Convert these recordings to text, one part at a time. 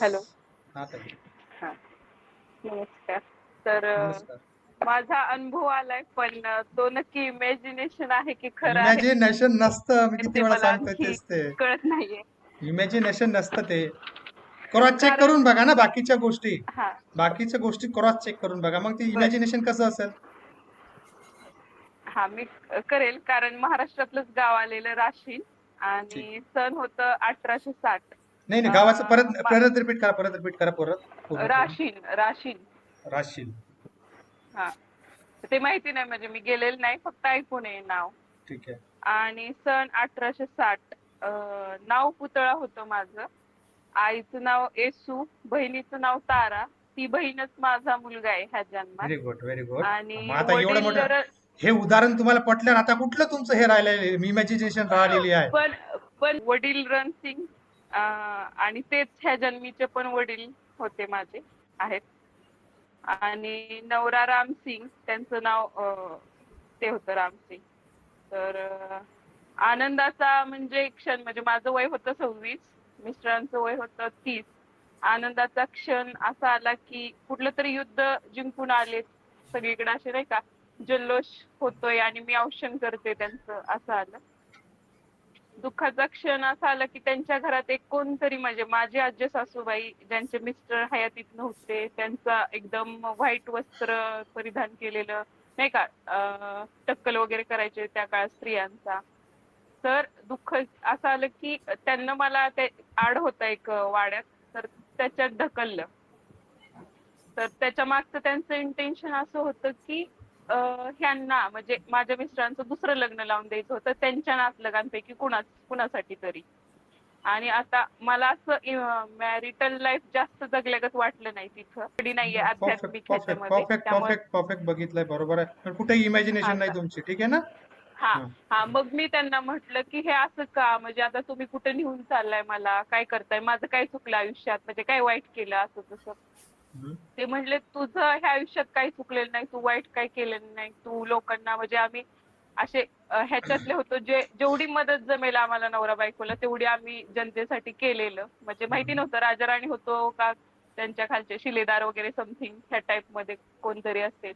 Hello. हा ताई. हा. नमस्कार. तर नमस्कार. माझा अनुभव आलाय पण तो नक्की इमॅजिनेशन आहे की खरं आहे. इमॅजिनेशन नसतं मी ते किती वेळा मला सांगतोय आणखी तेच ते. कळत नाहीये. इमॅजिनेशन नसतं ते. क्रॉस चेक कारण- करून बघा ना बाकीच्या गोष्टी. हा. बाकीच्या गोष्टी क्रॉस चेक करून बघा. मग ते बर. इमॅजिनेशन कसं असेल? हा मी क- करेल. कारण महाराष्ट्रातलंच गाव आलेलं राशीन. आणि सण होतं अठराशे साठ. नाही नाही गावाचं परत मा- परत रिपीट करा परत रिपीट करा परत. राशीन राशीन. राशील हा. ते माहिती नाही म्हणजे मी गेलेलं नाही फक्त ऐकून आहे नाव. ठीक आहे. आणि सन अठराशे साठ अं, नाव पुतळा होतं माझं. आईचं नाव येसू बहिणीचं नाव तारा. ती बहीणच माझा मुलगा आहे ह्या जन्मात. व्हेरी गुड व्हेरी गुड आणि मग आता एवढं वडील मोठं हे उदाहरण तुम्हाला पटलं आता कुठलं तुमचं हे राहिलेलं इमॅजिनेशन राहिलेली आहे. पण पण वडील रणसिंग आणि तेच ह्या जन्मीचे पण वडील होते माझे आहेत. आणि नवरा रामसिंग त्यांचं नाव ते होतं रामसिंग तर आनंदाचा म्हणजे क्षण म्हणजे माझं वय होतं सव्वीस मिस्टरांचं वय होतं तीस. आनंदाचा क्षण असा आला की कुठलं तरी युद्ध जिंकून आले सगळीकडे असे नाही का? जल्लोष होतोय आणि मी औषण करते त्यांचं असं आलं. दुःखाचा क्षण असा आला की त्यांच्या घरात एक कोणतरी म्हणजे माझे आजी सासूबाई ज्यांचे मिस्टर हयातीत नव्हते त्यांचा एकदम व्हाईट वस्त्र परिधान केलेलं नाही का टक्कल वगैरे करायचे त्या काळात स्त्रियांचा. तर दुःख असं आलं की त्यांना मला ते आड होता एक वाड्यात तर त्याच्यात ढकललं. तर त्याच्या मागचं त्यांचं इंटेन्शन असं होतं की ह्यांना म्हणजे माझ्या मिस्टरांचं दुसरं लग्न लावून द्यायचं होतं त्यांच्या नातलगांपैकी कुणा कुणासाठी तरी. आणि आता मला असं मॅरिटल लाईफ जास्त जगल्यागत वाटलं नाही तिथं. कधी नाहीये आध्यात्मिक परफेक्ट बघितलंय बरोबर आहे. पण कुठे इमॅजिनेशन हा नाही? तुमची ठीक आहे ना? हा हं. मग मी त्यांना म्हटलं की हे असं का? म्हणजे आता तुम्ही कुठे नेऊन चाललाय मला? काय करताय? माझं काय चुकलं आयुष्यात? म्हणजे काय वाईट केलं असं तसं. ते म्हणले तुझं ह्या आयुष्यात काही चुकलेलं नाही तू वाईट काही केलेलं नाही तू लोकांना म्हणजे आम्ही असे ह्याच्यातले होतो जे जेवढी मदत जमेल आम्हाला नवरा बायकोला तेवढी आम्ही जनतेसाठी केलेलं. म्हणजे माहिती नव्हतं राजाराणी होतो का त्यांच्या खालचे शिलेदार वगैरे समथिंग ह्या टाईपमध्ये कोणतरी असेल.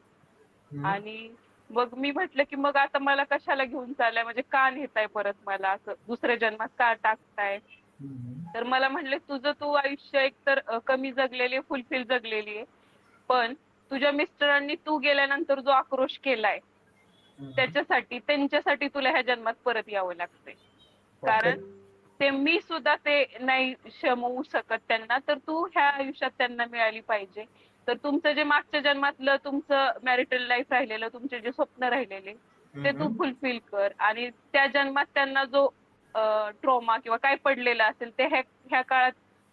आणि मग मी म्हटलं की मग आता मला कशाला घेऊन चाललाय? म्हणजे का नेताय परत मला? असं दुसऱ्या जन्मात का टाकताय. तर मला म्हणले तुझं तू आयुष्य एकतर कमी जगलेली फुलफिल जगलेली आहे. पण तुझ्या मिस्टरांनी तू गेल्यानंतर जो आक्रोश केलाय. त्याच्यासाठी त्यांच्यासाठी तुला ह्या जन्मात परत यावं लागतंय. कारण ते मी सुद्धा ते नाही शमवू शकत त्यांना तर तू ह्या आयुष्यात त्यांना मिळाली पाहिजे. तर तुमचं जे मागच्या जन्मातलं तुमचं मॅरिटल लाईफ राहिलेलं तुमचे जे स्वप्न राहिलेले ते तू. फुलफिल कर. आणि त्या जन्मात त्यांना जो ट्रॉमा किंवा काय पडलेला असेल ते ह्या ह्या काळात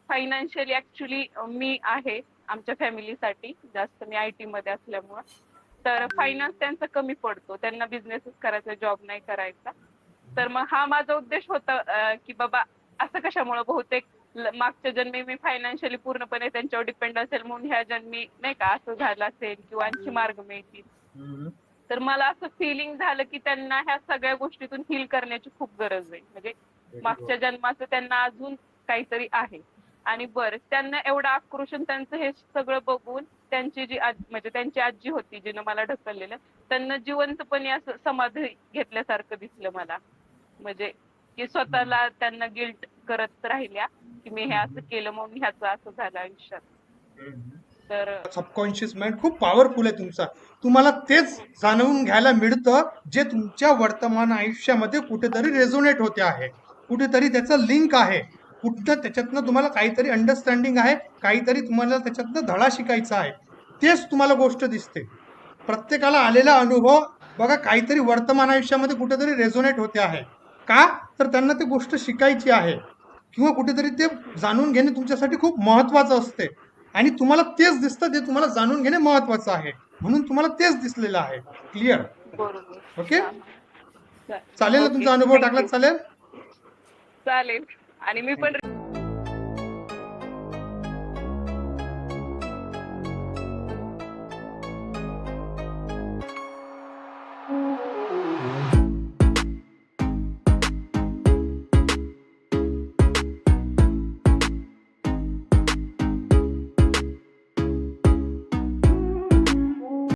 फायनान्शियली ऍक्च्युली मी आहे आमच्या फॅमिलीसाठी जास्त मी आय टी मध्ये असल्यामुळं. तर फायनान्स त्यांचा कमी पडतो. त्यांना बिझनेसच करायचा जॉब नाही करायचा. तर मग हा माझा उद्देश होता की बाबा असं कशामुळे बहुतेक मागच्या जन्मी मी फायनान्शियली पूर्णपणे त्यांच्यावर डिपेंड असेल म्हणून ह्या जन्मी नाही का असं झालं असेल किंवा आणखी मार्ग मिळतील. तर मला असं फिलिंग झालं की त्यांना ह्या सगळ्या गोष्टीतून हील करण्याची खूप गरज आहे. म्हणजे मागच्या. जन्माचं त्यांना अजून काहीतरी आहे. आणि बरं त्यांना एवढं आक्रोशन त्यांचं हे सगळं बघून त्यांची जी आज म्हणजे त्यांची आजी होती जिनं मला ढकललेलं त्यांना जिवंतपणे असं समाधी घेतल्यासारखं दिसलं मला. म्हणजे की स्वतःला त्यांना गिल्ट करत राहिल्या की मी हे असं केलं म्हणून ह्याचं असं झालं आयुष्यात. तर सबकॉन्शियस माइंड खूप पॉवरफुल आहे तुमचा. तुम्हाला तेच जाणवून घ्यायला मिळतं जे तुमच्या वर्तमान आयुष्यामध्ये कुठेतरी रेझोनेट होते आहे. कुठेतरी त्याचं लिंक आहे. कुठं त्याच्यातनं तुम्हाला काहीतरी अंडरस्टँडिंग आहे काहीतरी तुम्हाला त्याच्यातनं धडा शिकायचा आहे. तेच तुम्हाला गोष्ट दिसते. प्रत्येकाला आलेला अनुभव बघा काहीतरी वर्तमान आयुष्यामध्ये कुठेतरी रेझोनेट होते आहे. का? तर त्यांना ती गोष्ट शिकायची आहे. किंवा कुठेतरी ते जाणून घेणे तुमच्यासाठी खूप महत्वाचं असते. आणि तुम्हाला तेच दिसतं ते तुम्हाला जाणून घेणे महत्वाचं आहे. म्हणून तुम्हाला तेच दिसलेलं आहे. Clear okay. चालेल. ना तुमचा अनुभव टाकला. चालेल? चालेल. आणि मी पण